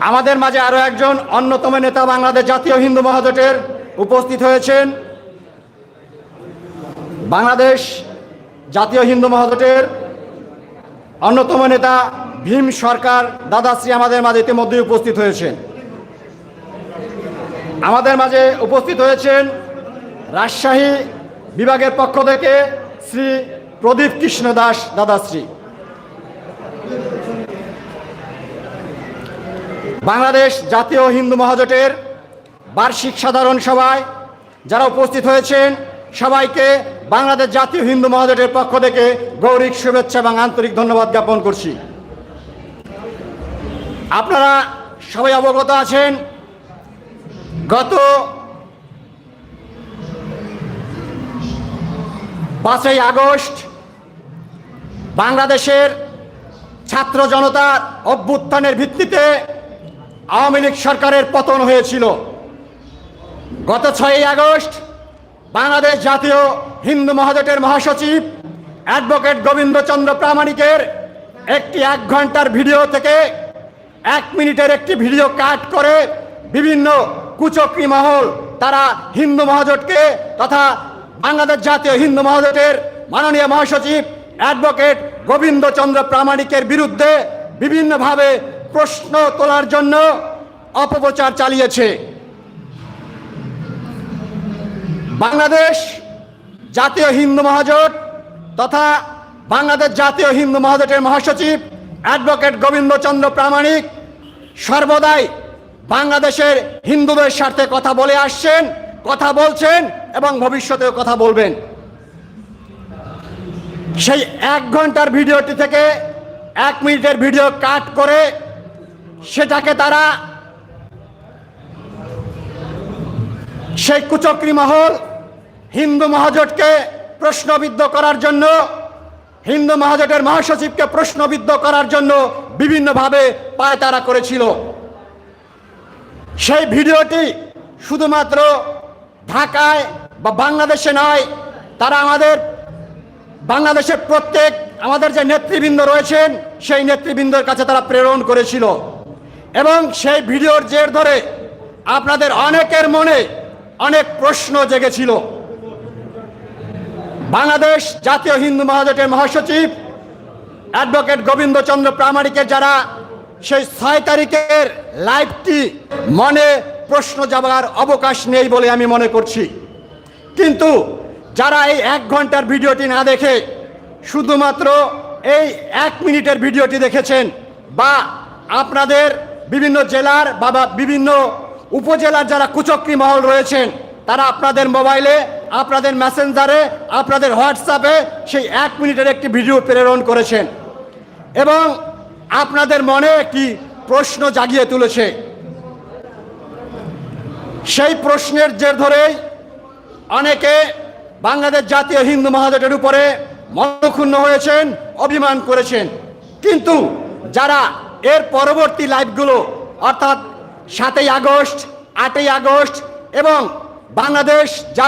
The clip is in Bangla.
আমাদের মাঝে আরও একজন অন্যতম নেতা বাংলাদেশ জাতীয় হিন্দু মহাজোটের উপস্থিত হয়েছেন। বাংলাদেশ জাতীয় হিন্দু মহাজোটের অন্যতম নেতা ভীম সরকার দাদাশ্রী আমাদের মাঝে ইতিমধ্যে উপস্থিত হয়েছেন। আমাদের মাঝে উপস্থিত হয়েছেন রাজশাহী বিভাগের পক্ষ থেকে শ্রী প্রদীপ কৃষ্ণ দাস দাদাশ্রী। বাংলাদেশ জাতীয় হিন্দু মহাজোটের বার্ষিক সাধারণ সভায় যারা উপস্থিত হয়েছেন, সবাইকে বাংলাদেশ জাতীয় হিন্দু মহাজোটের পক্ষ থেকে গৌরিক শুভেচ্ছা এবং আন্তরিক ধন্যবাদ জ্ঞাপন করছি। আপনারা সবাই অবগত আছেন, গত পাঁচই আগস্ট বাংলাদেশের ছাত্র জনতার অভ্যুত্থানের ভিত্তিতে আওয়ামী লীগ সরকারের পতন হয়েছিল। গত ছয়ই আগস্ট বাংলাদেশ জাতীয় হিন্দু মহাজোটের মহাসচিব অ্যাডভোকেট গোবিন্দচন্দ্র প্রামাণিকের একটি এক ঘণ্টার ভিডিও থেকে এক মিনিটের একটি ভিডিও কাট করে বিভিন্ন কুচক্রি মহল তারা হিন্দু মহাজোটকে তথা বাংলাদেশ জাতীয় হিন্দু মহাজোটের মাননীয় মহাসচিব অ্যাডভোকেট গোবিন্দচন্দ্র প্রামাণিকের বিরুদ্ধে বিভিন্নভাবে প্রশ্ন তোলার জন্য অপপ্রচার চালিয়েছে। বাংলাদেশ জাতীয় হিন্দু মহাজোট তথা বাংলাদেশ জাতীয় হিন্দু মহাজোটের মহাসচিব অ্যাডভোকেট গোবিন্দচন্দ্র প্রামাণিক সর্বদাই বাংলাদেশের হিন্দুদের স্বার্থে কথা বলে আসছেন, কথা বলছেন এবং ভবিষ্যতেও কথা বলবেন। সেই এক ঘণ্টার ভিডিওটি থেকে এক মিনিটের ভিডিও কাট করে সেটাকে তারা সেই কুচক্রি মহল হিন্দু মহাজোটকে প্রশ্নবিদ্ধ করার জন্য, হিন্দু মহাজোটের মহাসচিবকে প্রশ্নবিদ্ধ করার জন্য বিভিন্নভাবে পায়তারা করেছিল। সেই ভিডিওটি শুধুমাত্র ঢাকায় বা বাংলাদেশে নয়, তারা আমাদের বাংলাদেশের প্রত্যেক আমাদের যে নেতৃবৃন্দ রয়েছেন, সেই নেতৃবৃন্দের কাছে তারা প্রেরণ করেছিল। এবং সেই ভিডিওর জের ধরে আপনাদের অনেকের মনে অনেক প্রশ্ন জেগেছিল। বাংলাদেশ জাতীয় হিন্দু মহাজোটের মহাসচিব অ্যাডভোকেট গোবিন্দচন্দ্র প্রামাণিকের যারা সেই ছয় তারিখের লাইভটি মনে প্রশ্ন যাবার অবকাশ নেই বলে আমি মনে করছি। কিন্তু যারা এই এক ঘণ্টার ভিডিওটি না দেখে শুধুমাত্র এই এক মিনিটের ভিডিওটি দেখেছেন বা আপনাদের বিভিন্ন জেলার বা বা বিভিন্ন উপজেলার যারা কুচক্রি মহল রয়েছেন, তারা আপনাদের মোবাইলে, আপনাদের মেসেঞ্জারে, আপনাদের হোয়াটসঅ্যাপে সেই এক মিনিটের একটি ভিডিও প্রেরণ করেছেন। এবং আপনাদের মনে একটি প্রশ্ন জাগিয়ে তুলেছে। সেই প্রশ্নের জের ধরেই অনেকে বাংলাদেশ জাতীয় হিন্দু মহাজোটের উপরে মনক্ষুণ্ণ হয়েছেন, অভিমান করেছেন। কিন্তু যারা এর পরবর্তী লাইভগুলো অর্থাৎ সাতই আগস্ট আটই আগস্ট এবং বাংলাদেশ জাতীয়